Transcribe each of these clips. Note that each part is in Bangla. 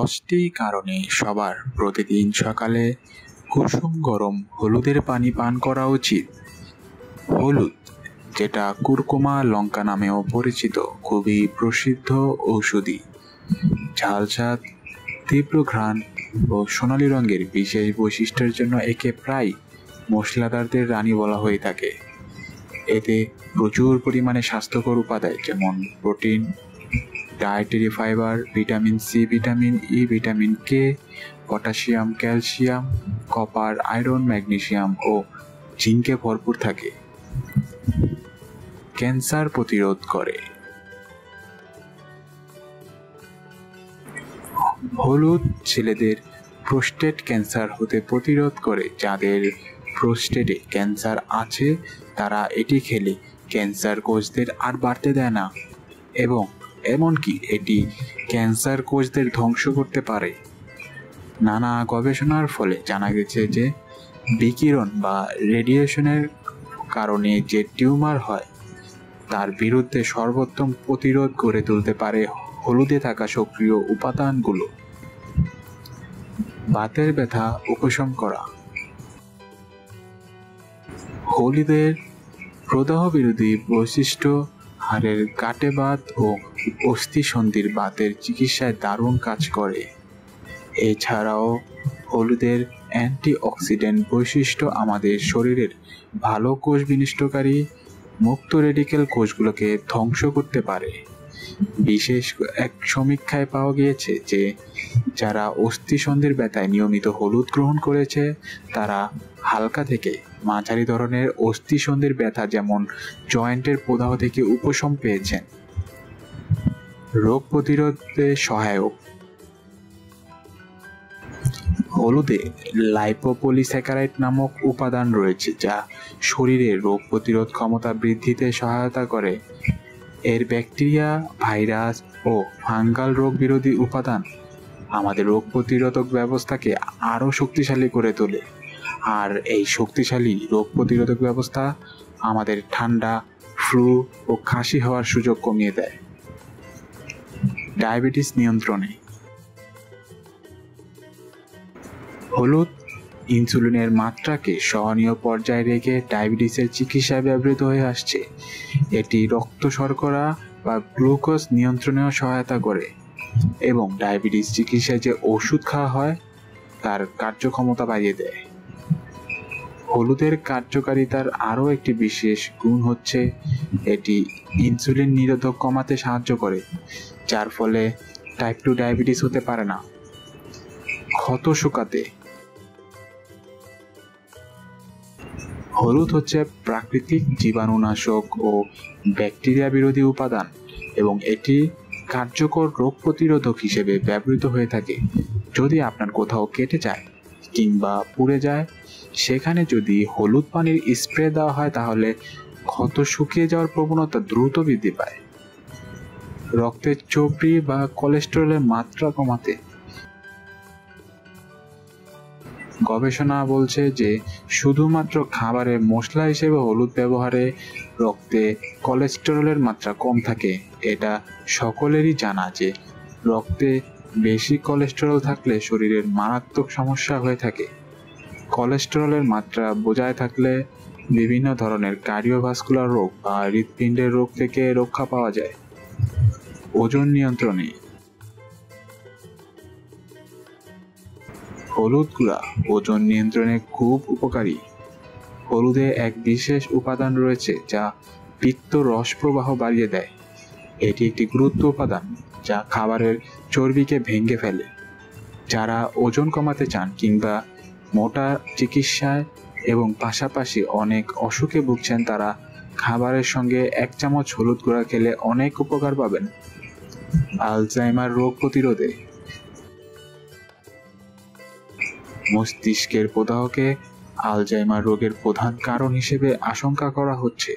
দশটি কারণে সবার প্রতিদিন সকালে কুসুম গরম হলুদের পানি পান করা উচিত। হলুদ, যেটা কুরকুমা, লঙ্কা নামেও পরিচিত, খুবই প্রসিদ্ধ ঔষধি। ঝালস্বাদ তীব্র ঘ্রাণ ও সোনালী রঙের বিশেষ বৈশিষ্ট্যের জন্য একে প্রায় মশলাদারদের রানী বলা হয়ে থাকে। এতে প্রচুর পরিমাণে স্বাস্থ্যকর উপাদায় যেমন protein dietary fibre vitamin C vitamin E vitamin K potassium calcium copper iron magnesium ও জিঙ্কে ভরপুর থাকে। ক্যান্সার প্রতিরোধ করে। হলুদ ছেলেদের প্রোস্টেট ক্যান্সার হতে প্রতিরোধ করে, যাদের প্রোস্টেটে ক্যান্সার আছে, তারা এটি খেলে ক্যান্সার কোষদের আর বাড়তে দেয় না। এবং এমনকি এটি ক্যান্সার কোষদের ধ্বংস করতে পারে। নানা গবেষণার ফলে জানা গেছে যে বিকিরণ বা রেডিয়েশনের কারণে যে টিউমার হয়, তার বিরুদ্ধে সর্বোত্তম প্রতিরোধ গড়ে তুলতে পারে হলুদে থাকা সক্রিয় উপাদানগুলো। বাতের ব্যথা উপশম করা। হলুদের প্রদাহ বিরোধী বৈশিষ্ট্য হাড়ের কাটে বাত ও অস্থি সন্ধির বাতের চিকিৎসায় দারুণ কাজ করে। এছাড়াও হলুদের অ্যান্টিঅক্সিডেন্ট বৈশিষ্ট্য আমাদের শরীরের ভালো কোষ বিনষ্টকারী মুক্ত রেডিক্যাল কোষগুলোকে ধ্বংস করতে পারে। বিশেষ এক সমীক্ষায় পাওয়া গিয়েছে যে, যারা অস্থিসন্ধির ব্যথায় নিয়মিত হলুদ গ্রহণ করেছে, তারা হালকা থেকে মাঝারি ধরনের অস্থিসন্ধির ব্যথা যেমন জয়েন্টের প্রদাহ থেকে উপশম পেয়েছেন। রোগ প্রতিরোধে সহায়ক। হলুদে লাইপোপলিস্যাকারাইড নামক উপাদান রয়েছে যা শরীরে রোগ প্রতিরোধ ক্ষমতা বৃদ্ধিতে সহায়তা করে। এর ব্যাকটেরিয়া, ভাইরাস ও ফাঙ্গাল রোগ বিরোধী উপাদান আমাদের রোগ প্রতিরোধক ব্যবস্থাকে আরও শক্তিশালী করে তোলে। আর এই শক্তিশালী রোগ প্রতিরোধক ব্যবস্থা আমাদের ঠান্ডা, ফ্লু ও খাসি হওয়ার সুযোগ কমিয়ে দেয়। ডায়াবেটিস নিয়ন্ত্রণে। হলুদ ইনসুলিনের মাত্রাকে সহনীয় পর্যায়ে রেখে ডায়াবেটিসের চিকিৎসায় ব্যবহৃত হয়ে আসছে। এটি রক্ত শর্করা বা গ্লুকোজ নিয়ন্ত্রণেও সহায়তা করে এবং ডায়াবেটিস চিকিৎসায় যে ওষুধ খাওয়া হয়, তার কার্যক্ষমতা বাড়িয়ে দেয়। হলুদের কার্যকারিতার আরও একটি বিশেষ গুণ হচ্ছে এটি ইনসুলিন নিরোধক কমাতে সাহায্য করে, যার ফলে টাইপ টু ডায়াবেটিস হতে পারে না। ক্ষত শুকাতে। হলুদ হচ্ছে প্রাকৃতিক জীবাণুনাশক ও ব্যাকটেরিয়া বিরোধী উপাদান এবং এটি কার্যকর রোগ প্রতিরোধক হিসেবে ব্যবহৃত হয়ে থাকে, যদি আপনার কোথাও কেটে যায়। কিংবা পুড়ে যায়, সেখানে যদি হলুদ পানির স্প্রে দেওয়া হয়, তাহলে ক্ষত শুকিয়ে যাওয়ার প্রবণতা দ্রুত বৃদ্ধি পায়। রক্তের চর্বি বা কোলেস্টেরলের মাত্রা কমাতে গবেষণা বলছে যে শুধুমাত্র খাবারে মশলা হিসেবে হলুদ ব্যবহারে রক্তে কোলেস্টেরলের মাত্রা কম থাকে। এটা সকলেরই জানা যে রক্তে বেশি কোলেস্টেরল থাকলে শরীরের মারাত্মক সমস্যা হয়ে থাকে। কোলেস্টেরলের মাত্রা বজায় থাকলে বিভিন্ন ধরনের কার্ডিওভাস্কুলার রোগ বা হৃৎপিণ্ডের রোগ থেকে রক্ষা পাওয়া যায়। ওজন নিয়ন্ত্রণে। হলুদ গুঁড়া ওজন নিয়ন্ত্রণে খুব উপকারী। হলুদে এক বিশেষ উপাদান রয়েছে যা পিত্ত রস প্রবাহ বাড়িয়ে দেয়। এটি একটি গুরুত্ব উপাদান যা খাবারের চর্বিকে ভেঙে ফেলে। যারা ওজন কমাতে চান কিংবা মোটা চিকিৎসায় এবং পাশাপাশি অনেক অসুখে ভুগছেন, তারা খাবারের সঙ্গে এক চামচ হলুদ গুঁড়া খেলে অনেক উপকার পাবেন। আলজাইমার রোগ প্রতিরোধে মস্তিষ্কের প্রদাহকে আলজাইমার রোগের প্রধান কারণ হিসেবে আশঙ্কা করা হচ্ছে।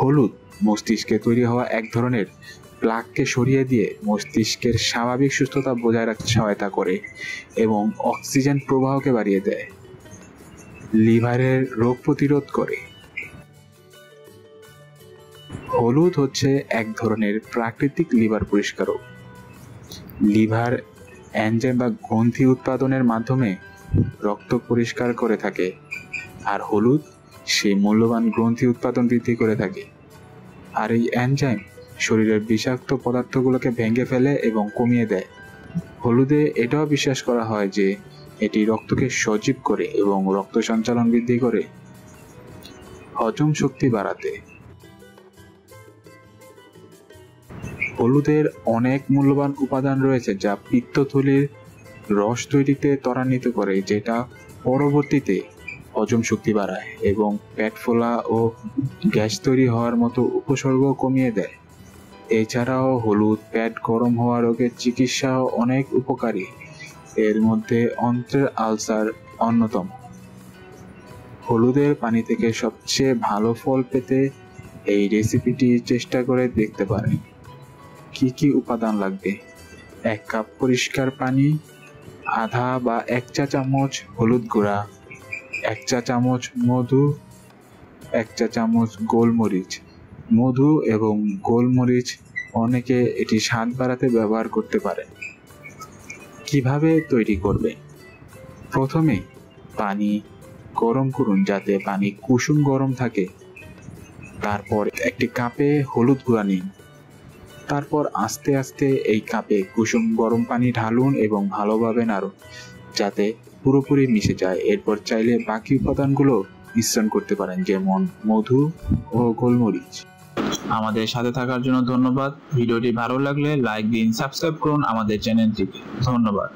হলুদ মস্তিষ্কে তৈরি হওয়া এক ধরনের প্লাককে সরিয়ে দিয়ে মস্তিষ্কের স্বাভাবিক সুস্থতা বজায় রাখতে সহায়তা করে এবং অক্সিজেন প্রবাহকে বাড়িয়ে দেয়। লিভারের রোগ প্রতিরোধ করে। হলুদ হচ্ছে এক ধরনের প্রাকৃতিক লিভার পরিষ্কারক। লিভার এনজাইম বা গ্রন্থি উৎপাদনের মাধ্যমে রক্ত পরিষ্কার করে থাকে, আর হলুদ সেই মূল্যবান গ্রন্থি উৎপাদন বৃদ্ধি করে থাকে। আর এই এনজাইম শরীরের বিষাক্ত পদার্থগুলোকে ভেঙে ফেলে এবং কমিয়ে দেয়। হলুদে এটাও বিশ্বাস করা হয় যে এটি রক্তকে সজীব করে এবং রক্ত সঞ্চালন বৃদ্ধি করে। হজম শক্তি বাড়াতে। হলুদের অনেক মূল্যবান উপাদান রয়েছে যা পিত্তথলির রস তৈরিতে ত্বরান্বিত করে, যেটা পরবর্তীতে হজম শক্তি বাড়ায় এবং পেট ফোলা ও গ্যাস তৈরি হওয়ার মতো উপসর্গ কমিয়ে দেয়। এছাড়াও হলুদ পেট গরম হওয়া রোগের চিকিৎসাও অনেক উপকারী। এর মধ্যে অন্ত্রের আলসার অন্যতম। হলুদের পানি থেকে সবচেয়ে ভালো ফল পেতে এই রেসিপিটি চেষ্টা করে দেখতে পারেন। কি কি উপাদান লাগবে? এক কাপ পরিষ্কার পানি, আধা বা এক চা চামচ হলুদ গুঁড়া এক চা চামচ মধু, এক চা চামচ গোলমরিচ। মধু এবং গোলমরিচ অনেকে এটি স্বাদ বাড়াতে ব্যবহার করতে পারে। কীভাবে তৈরি করবে? প্রথমে পানি গরম করুন যাতে পানি কুসুম গরম থাকে। তারপর একটি কাপে হলুদ গুঁড়া নিন। তারপর আস্তে আস্তে এই কাপে কুসুম গরম পানি ঢালুন এবং ভালোভাবে নাড়ুন, যাতে পুরোপুরি মিশে যায়। এরপর চাইলে বাকি উপাদানগুলো মিশ্রণ করতে পারেন, যেমন মধু ও গোলমরিচ। আমাদের সাথে থাকার জন্য ধন্যবাদ। ভিডিওটি ভালো লাগলে লাইক দিন, সাবস্ক্রাইব করুন আমাদের চ্যানেলটি ধন্যবাদ।